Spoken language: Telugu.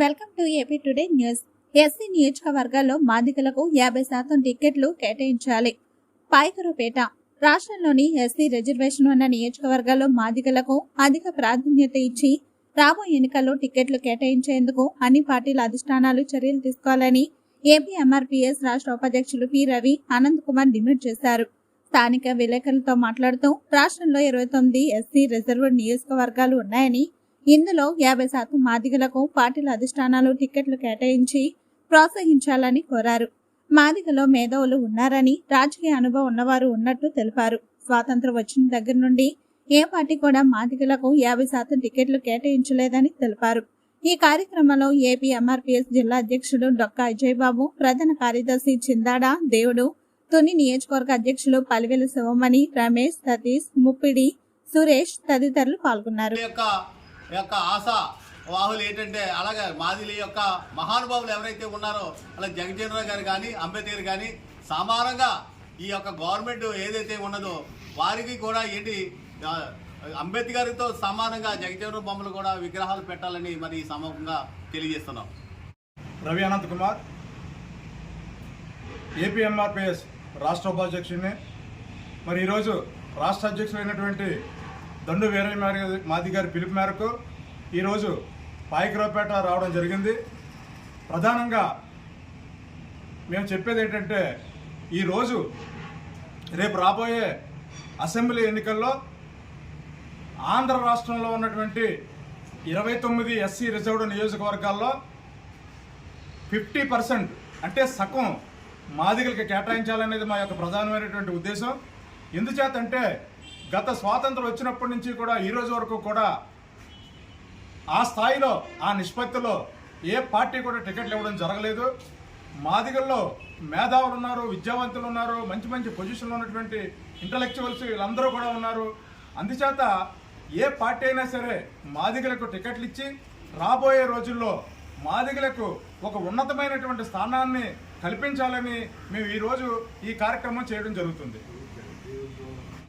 Welcome to AP today news. SC నియోజకవర్గాల్లో మాదికలకు యాభై శాతం టికెట్లు కేటాయించాలి. పాయకరుపేట రాష్ట్రంలోని ఎస్సీ రిజర్వేషన్ ఉన్న నియోజకవర్గాల్లో మాదికలకు అధిక ప్రాధాన్యత ఇచ్చి రాబోయే ఎన్నికల్లో టికెట్లు కేటాయించేందుకు అన్ని పార్టీల అధిష్టానాలు చర్యలు తీసుకోవాలని ఏపీ ఎంఆర్పీఎస్ రాష్ట్ర ఉపాధ్యక్షులు పి రవి అనంత్ కుమార్ డిమాండ్ చేశారు. స్థానిక విలేకరులతో మాట్లాడుతూ రాష్ట్రంలో ఇరవై తొమ్మిది ఎస్సీ రిజర్వ్డ్ నియోజకవర్గాలు ఉన్నాయని ఇందులో యాభై శాతం మాదిగలకు పార్టీల అధిష్టానాలు టికెట్లు కేటాయించి ప్రోత్సహించాలని కోరారు. మాదిగలో మేధావులు ఉన్నారని రాజకీయ అనుభవం ఉన్నవారు ఉన్నట్టు తెలిపారు. స్వాతంత్రం వచ్చిన దగ్గర నుండి ఏ పార్టీ కూడా మాదిగలకు యాభై శాతం టికెట్లు కేటాయించలేదని తెలిపారు. ఈ కార్యక్రమంలో ఏపీ ఎంఆర్పీఎస్ జిల్లా అధ్యక్షుడు డొక్కా అజయ్ బాబు ప్రధాన కార్యదర్శి చిందాడ దేవుడు తుని నియోజకవర్గ అధ్యక్షులు పలివెల శివమణి రమేష్ సతీష్ ముప్పిడి సురేష్ తదితరులు పాల్గొన్నారు. యొక్క ఈ యొక్క ఆశ వాహులు ఏంటంటే అలాగే మాదిలి యొక్క మహానుభావులు ఎవరైతే ఉన్నారో అలా జగజీవనరావు గారు కానీ అంబేద్కర్ కానీ సమానంగా ఈ యొక్క గవర్నమెంట్ ఏదైతే ఉన్నదో వారికి కూడా ఏంటి అంబేద్కర్తో సమానంగా జగజీవన బొమ్మలు కూడా విగ్రహాలు పెట్టాలని మరి ఈ సమూహంగా తెలియజేస్తున్నాం. రవి అనంత్ కుమార్ ఏపీఎంఆర్పిఎస్ రాష్ట్ర ఉపాధ్యక్షుడిని. మరి ఈరోజు రాష్ట్ర అధ్యక్షుడైనటువంటి దండు వీరయ్య మాది- గారి పిలుపు మేరకు ఈరోజు పాయకరావుపేట రావడం జరిగింది. ప్రధానంగా మేము చెప్పేది ఏంటంటే ఈరోజు రేపు రాబోయే అసెంబ్లీ ఎన్నికల్లో ఆంధ్ర రాష్ట్రంలో ఉన్నటువంటి ఇరవై తొమ్మిది ఎస్సీ రిజర్వ్డ్ నియోజకవర్గాల్లో ఫిఫ్టీ పర్సెంట్ అంటే సగం మాదిగలకి కేటాయించాలనేది మా యొక్క ప్రధానమైనటువంటి ఉద్దేశం. ఎందుచేతంటే గత స్వాతంత్రం వచ్చినప్పటి నుంచి కూడా ఈ రోజు వరకు కూడా ఆ స్థాయిలో ఆ నిష్పత్తిలో ఏ పార్టీ కూడా టికెట్లు ఇవ్వడం జరగలేదు. మాదిగల్లో మేధావులు ఉన్నారు విద్యావంతులు ఉన్నారు మంచి మంచి పొజిషన్లో ఉన్నటువంటి ఇంటలెక్చువల్స్ వీళ్ళందరూ కూడా ఉన్నారు. అందుచేత ఏ పార్టీ అయినా సరే మాదిగలకు టికెట్లు ఇచ్చి రాబోయే రోజుల్లో మాదిగలకు ఒక ఉన్నతమైనటువంటి స్థానాన్ని కల్పించాలని మేము ఈరోజు ఈ కార్యక్రమం చేయడం జరుగుతుంది.